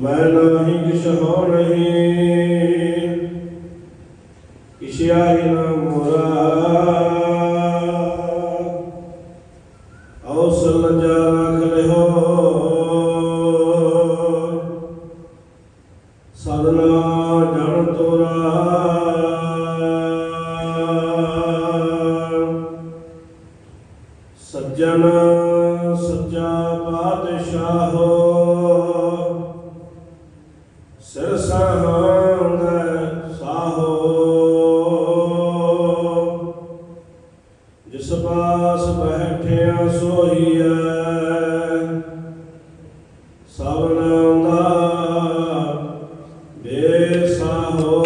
ਮੈਂ ਨਹੀਂ ਕਿਛ ਹੋ ਨਹੀਂ ਇਸ਼ਿਆਈ ਨਾ ਮੋਰਾ ਔਸਲ ਜਾ ਰਖ ਲਿਓ ਸਦਨਾ ਜਣ ਤੋਰਾ ਸੱਜਣ ਸੱਚਾ ਪਾਤਸ਼ਾਹੋ ਹੋ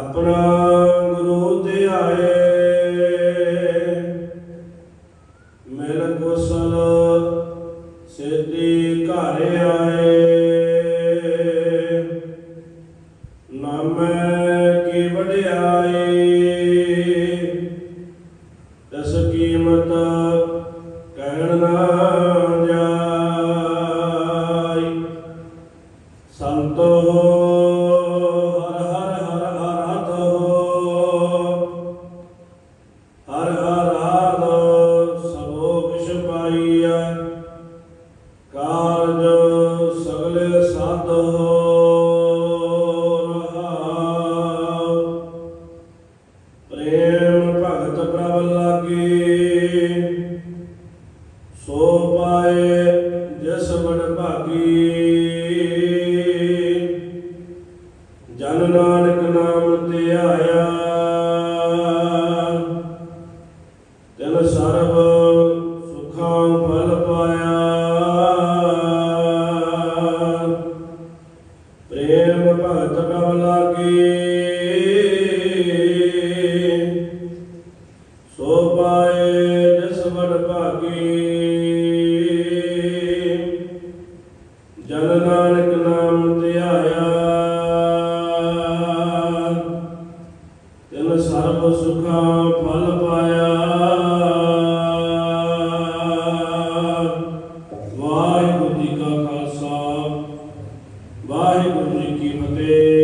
ਆਪਣਾ ਗੁਰੂ ਧਿਆਏ। ਮਿਲ ਕੁਸਲ ਸਿੱਧੀ ਘਰ ਆਏ। ਨਾਮੈ ਕੀ ਵਡਿਆਈ ਦਸ ਕੀਮਤ ਕਹਿਣ ਨਾ ਸੋ ਪਾਏ ਜਿਸ ਬੜ ਭਾਗੀ ਪਾਏ ਨਿਸਵਰ ਭਾਗੀ। ਜਨ ਨਾਨਕ ਨਾਮ ਧਿਆਇਆ। ਤਿਨ ਸਰਬ ਸੁਖਾਂ ਫਲ ਪਾਇਆ। ਵਾਹਿਗੁਰੂ ਜੀ ਕਾ ਖਾਲਸਾ, ਵਾਹਿਗੁਰੂ ਜੀ ਕੀ ਫਤਿਹ।